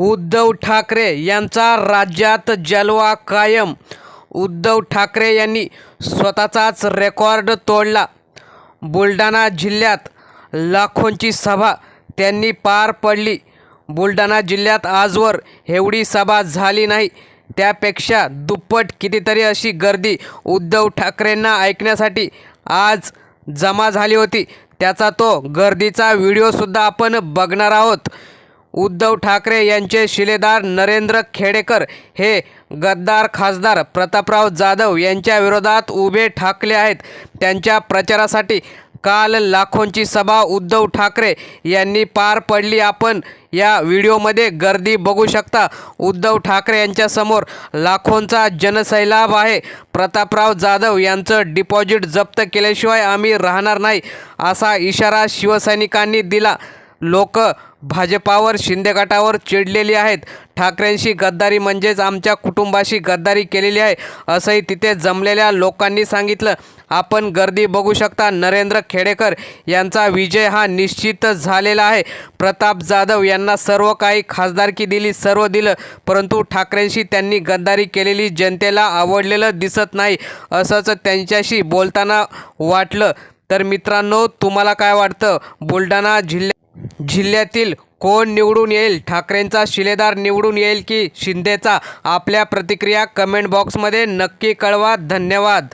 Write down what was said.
उद्धव ठाकरे यांचा राज्यात जलवा कायम. उद्धव ठाकरे यांनी स्वतःचाच रेकॉर्ड तोडला. बुलढाणा जिल्ह्यात लाखोंची सभा त्यांनी पार पडली. बुलढाणा जिल्ह्यात आजवर एवढी सभा झाली नाही. त्यापेक्षा दुप्पट कितीतरी अशी गर्दी उद्धव ठाकरेंना ऐकण्यासाठी आज जमा झाली होती. त्याचा तो गर्दीचा व्हिडिओसुद्धा आपण बघणार आहोत. उद्धव ठाकरे यांचे शिलेदार नरेंद्र खेडेकर हे गद्दार खासदार प्रतापराव जाधव यांच्या विरोधात उभे ठाकले आहेत. त्यांच्या प्रचारासाठी काल लाखोंची सभा उद्धव ठाकरे यांनी पार पडली. आपण या व्हिडिओमध्ये गर्दी बघू शकता. उद्धव ठाकरे यांच्यासमोर लाखोंचा जनसैलाब आहे. प्रतापराव जाधव यांचं डिपॉझिट जप्त केल्याशिवाय आम्ही राहणार नाही असा इशारा शिवसैनिकांनी दिला. लोक भाजपावर शिंदे गटावर चिडलेली आहेत. ठाकरेंशी गद्दारी म्हणजेच आमच्या कुटुंबाशी गद्दारी केलेली आहे असंही तिथे जमलेल्या लोकांनी सांगितलं. आपण गर्दी बघू शकता नरेंद्र खेडेकर यांचा विजय हा निश्चित झालेला आहे. प्रताप जाधव यांना सर्व काही खासदारकी दिली सर्व दिलं परंतु ठाकरेंशी त्यांनी गद्दारी केलेली जनतेला आवडलेलं दिसत नाही असंच त्यांच्याशी बोलताना वाटलं. तर मित्रांनो तुम्हाला काय वाटतं? बुलढाणा जिल्ह्या जिल्ह्यातील कोण निवडून येईल? ठाकरेंचा शिलेदार निवडून येईल की शिंदेचा? आपल्या प्रतिक्रिया कमेंट बॉक्समध्ये नक्की कळवा. धन्यवाद.